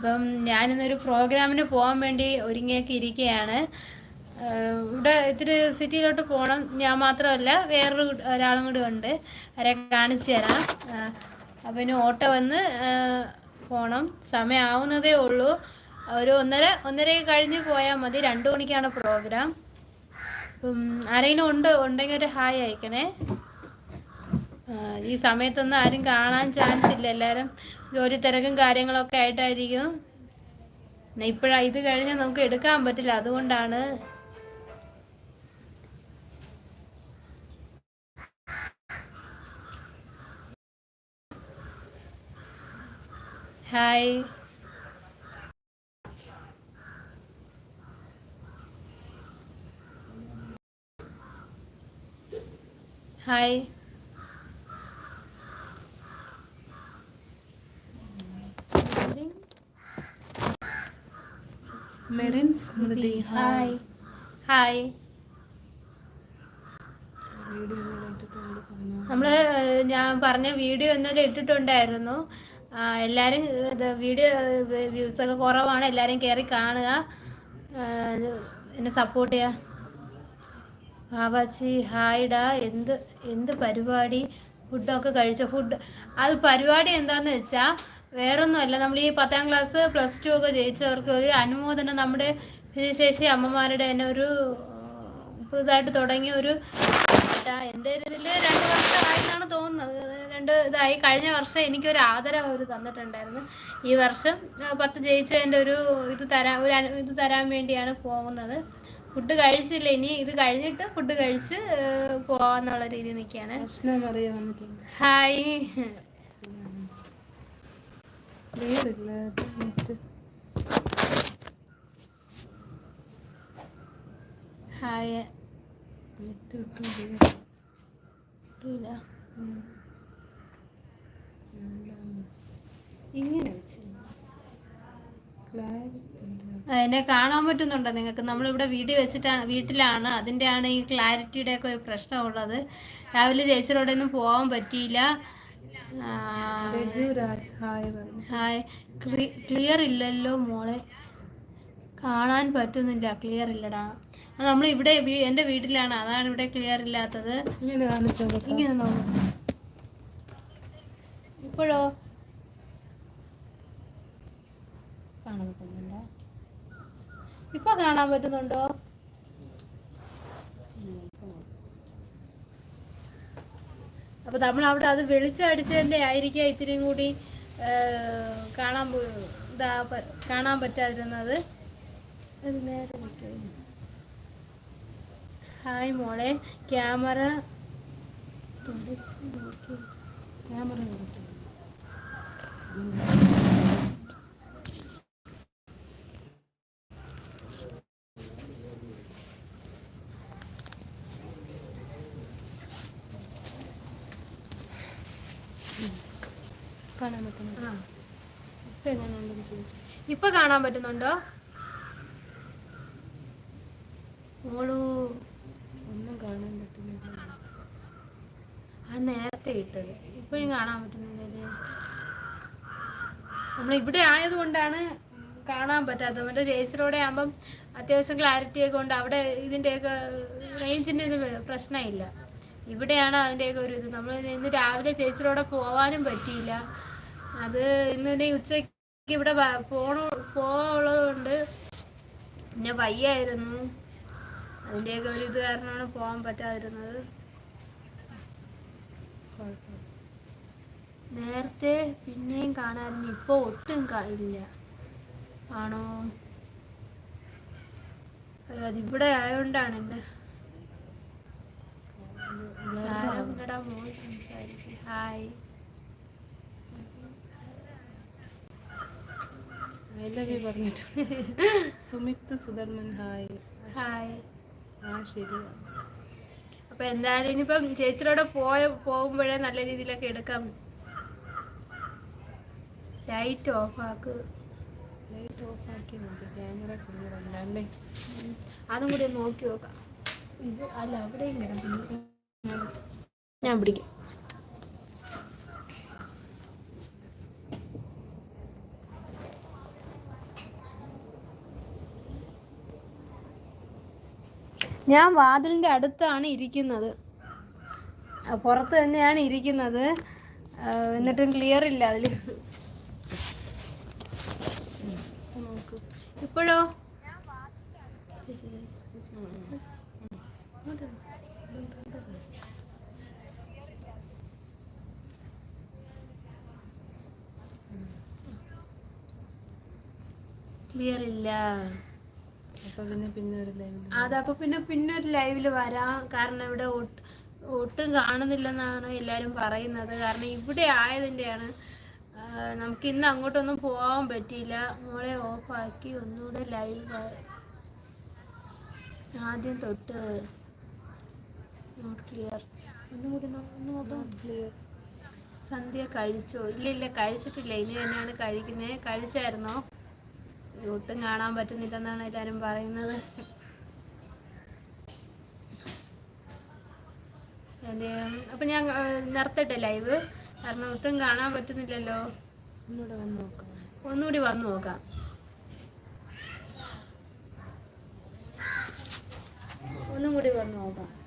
അപ്പം ഞാനിന്നൊരു പ്രോഗ്രാമിന് പോകാൻ വേണ്ടി ഒരുങ്ങിയൊക്കെ ഇരിക്കുകയാണ് ഇവിടെ ഇത്തിരി സിറ്റിയിലോട്ട് പോകണം. ഞാൻ മാത്രമല്ല വേറൊരു ഒരാളും കൂടി ഉണ്ട്. അവരെ കാണിച്ചു തരാം. അപ്പം ഇനി ഓട്ടോ വന്ന് പോകണം സമയമാവുന്നതേ ഉള്ളൂ. ഒരു ഒന്നര ഒന്നര കഴിഞ്ഞ് പോയാൽ മതി. രണ്ടു മണിക്കാണ് പ്രോഗ്രാം. ആരെങ്കിലും ഉണ്ട്? ഉണ്ടെങ്കിൽ ഒരു ഹായ് അയക്കണേ. ഈ സമയത്തൊന്നും ആരും കാണാൻ ചാൻസ് ഇല്ല. എല്ലാവരും ജോലി തിരക്കും കാര്യങ്ങളൊക്കെ ആയിട്ടായിരിക്കും. ഇപ്പോഴാ ഇത് കഴിഞ്ഞാൽ നമുക്ക് എടുക്കാൻ പറ്റില്ല. അതുകൊണ്ടാണ് hi hi Merin Smriti. Hi. Hi. നമ്മൾ ഞാൻ പറഞ്ഞ വീഡിയോ ഇന്നലെ ഇട്ടിട്ടുണ്ടായിരുന്നു. എല്ലാരും എല്ലാവരും വീഡിയോ വ്യൂസ് ഒക്കെ കുറവാണ്. എല്ലാവരും കേറി കാണുക. എന്നെ സപ്പോർട്ട് ചെയ്യുക ബാബാച്ചി ഹായ്ഡാ എന്ത് എന്ത് പരിപാടി? ഫുഡൊക്കെ കഴിച്ച? ഫുഡ് അത് പരിപാടി എന്താന്ന് വെച്ചാൽ വേറൊന്നുമല്ല. നമ്മൾ ഈ പത്താം ക്ലാസ് പ്ലസ് ടു ഒക്കെ ജയിച്ചവർക്ക് ഒരു അനുമോദനം നമ്മുടെ ഭിന്നശേഷി അമ്മമാരുടെ തന്നെ ഒരു പുതുതായിട്ട് തുടങ്ങിയ ഒരു എന്റെ ഒരു ഇതിൽ രണ്ട് വർഷമായിട്ടാണ് തോന്നുന്നത്. രണ്ട് ഇതായി. കഴിഞ്ഞ വർഷം എനിക്കൊരു ആദരം അവർ തന്നിട്ടുണ്ടായിരുന്നു. ഈ വർഷം പത്ത് ജയിച്ചതിന്റെ ഒരു ഇത് തരാൻ ഒരു ഇത് തരാൻ വേണ്ടിയാണ് പോകുന്നത്. ഫുഡ് കഴിച്ചില്ല. ഇനി ഇത് കഴിഞ്ഞിട്ട് ഫുഡ് കഴിച്ച് പോവാന്നുള്ള രീതി നിൽക്കുകയാണ്. ഹായ്. ക്ലിയറില്ല നെറ്റ് ഹായ്. നെറ്റ് ഇങ്ങനെ വെച്ച് എന്നെ കാണാൻ പറ്റുന്നുണ്ടോ നിങ്ങൾക്ക്? നമ്മളിവിടെ വീഡിയോ വെച്ചിട്ടാണ് വീട്ടിലാണ്. അതിന്റെയാണ് ഈ ക്ലാരിറ്റിയുടെ ഒക്കെ ഒരു പ്രശ്നമുള്ളത്. രാവിലെ ചേച്ചിയോടെ ഒന്നും പോകാൻ പറ്റിയില്ല. ഹായ് ക്ലിയർ ഇല്ലല്ലോ മോളെ. കാണാൻ പറ്റുന്നില്ല. ക്ലിയർ ഇല്ലടാ. നമ്മൾ ഇവിടെ എന്റെ വീട്ടിലാണ്. അതാണ് ഇവിടെ ക്ലിയർ ഇല്ലാത്തത്. ഇങ്ങനെ കാണിച്ചു ഇങ്ങനെ നോക്കും. ഇപ്പോഴോ? കാണാൻ പറ്റുന്നുണ്ടോ ഇപ്പൊ കാണാൻ പറ്റുന്നുണ്ടോ? അപ്പൊ നമ്മൾ അവിടെ അത് വെളിച്ചടിച്ചതിന്റെ ആയിരിക്കാം ഇത്തിരിയും കൂടി കാണാൻ ഇതാ കാണാൻ പറ്റാതിരുന്നത്. ഹായ് മോളെ ക്യാമറ ക്യാമറ കാണാൻ പറ്റുന്നുണ്ട്. ആ. ഇപ്പൊ എങ്ങനെയുണ്ടെന്ന് ചോദിച്ചു. ഇപ്പൊ കാണാൻ പറ്റുന്നുണ്ടോ? മോളു ഒന്നും കാണാൻ പറ്റുന്നില്ല. ആ നേരത്തെ ഇട്ടത്. ഇപ്പോഴും കാണാൻ പറ്റുന്നില്ലേ നമ്മൾ ഇവിടെ ആയതുകൊണ്ടാണ് കാണാൻ പറ്റാത്തത്. മറ്റേ ജേസിലൂടെ ആകുമ്പം അത്യാവശ്യം ക്ലാരിറ്റി ഒക്കെ ഉണ്ട്. അവിടെ ഇതിന്റെയൊക്കെ റേഞ്ചിന്റെ ഇത് പ്രശ്നമില്ല. ഇവിടെയാണ് അതിന്റെയൊക്കെ ഒരു ഇത്. നമ്മൾ ഇന്ന് രാവിലെ ചേച്ചിയുടെ പോവാനും പറ്റിയില്ല. അത് ഇന്ന് ഇനി ഉച്ചയ്ക്ക് ഇവിടെ പോണ പോകാനുള്ളത് പിന്നെ വയ്യായിരുന്നു. അതിന്റെയൊക്കെ ഒരു ഇത് കാരണമാണ് പോകാൻ പറ്റാതിരുന്നത്. നേരത്തെ പിന്നെയും കാണാറുണ്ട് ഇപ്പൊ ഒട്ടും ഇല്ല. ആണോ? അയ്യോ, അതിവിടെ ആയോണ്ടാണ് എന്റെ സംസാരിക്കും. Hi. I love you Sudharman hi. Hi. ആ ശരി. അപ്പൊ എന്തായാലും ഇനിയിപ്പം ചേച്ചിയുടെ പോയ പോകുമ്പോഴേ നല്ല രീതിയിലൊക്കെ എടുക്കാം. ലൈറ്റ് ഓഫ് ആക്ക്. ലൈറ്റ് ഓഫ് ആക്കി നോക്കി. ക്യാമറ ക്ലിയർ അല്ലേ? അതും കൂടി നോക്കി നോക്കാം. ഇത് അല്ല അവിടെയും കിടക്കുന്നു. ഞാൻ പിടിക്കും. ഞാൻ വാതിലിന്റെ അടുത്താണ് ഇരിക്കുന്നത്. പുറത്ത് തന്നെയാണ് ഇരിക്കുന്നത്. എന്നിട്ടും ക്ലിയർ ഇല്ല അതിൽ ഇപ്പോഴോ? ക്ലിയർ ഇല്ല. അപ്പൊ പിന്നെ പിന്നെ ഒരു ലൈവിൽ വരാം. കാരണം ഇവിടെ ഒട്ട്- കാണുന്നില്ലെന്നാണ് എല്ലാരും പറയുന്നത്. കാരണം ഇവിടെ ആയതിന്റെയാണ് നമുക്ക് ഇന്ന് അങ്ങോട്ടൊന്നും പോകാൻ പറ്റിയില്ല. മോളെ ഓഫാക്കി ഒന്നുകൂടെ ലൈവ് ആദ്യം തൊട്ട് നോട്ട് ക്ലിയർ ഒന്നുകൂടി ക്ലിയർ സന്ധ്യ കഴിച്ചോ? ഇല്ല ഇല്ല കഴിച്ചിട്ടില്ല. ഇനി തന്നെയാണ് കഴിക്കുന്നത് കഴിച്ചായിരുന്നോ? ഒട്ടും കാണാൻ പറ്റുന്നില്ലെന്നാണ് എല്ലാവരും പറയുന്നത്. അപ്പം ഞാൻ നിർത്തട്ടെ ലൈവ്? കാരണം ഒട്ടും കാണാൻ പറ്റുന്നില്ലല്ലോ. ഒന്നുകൂടെ വന്ന് നോക്കാം. ഒന്നുകൂടി വന്നു നോക്കാം. ഒന്നും കൂടി വന്നു നോക്കാം.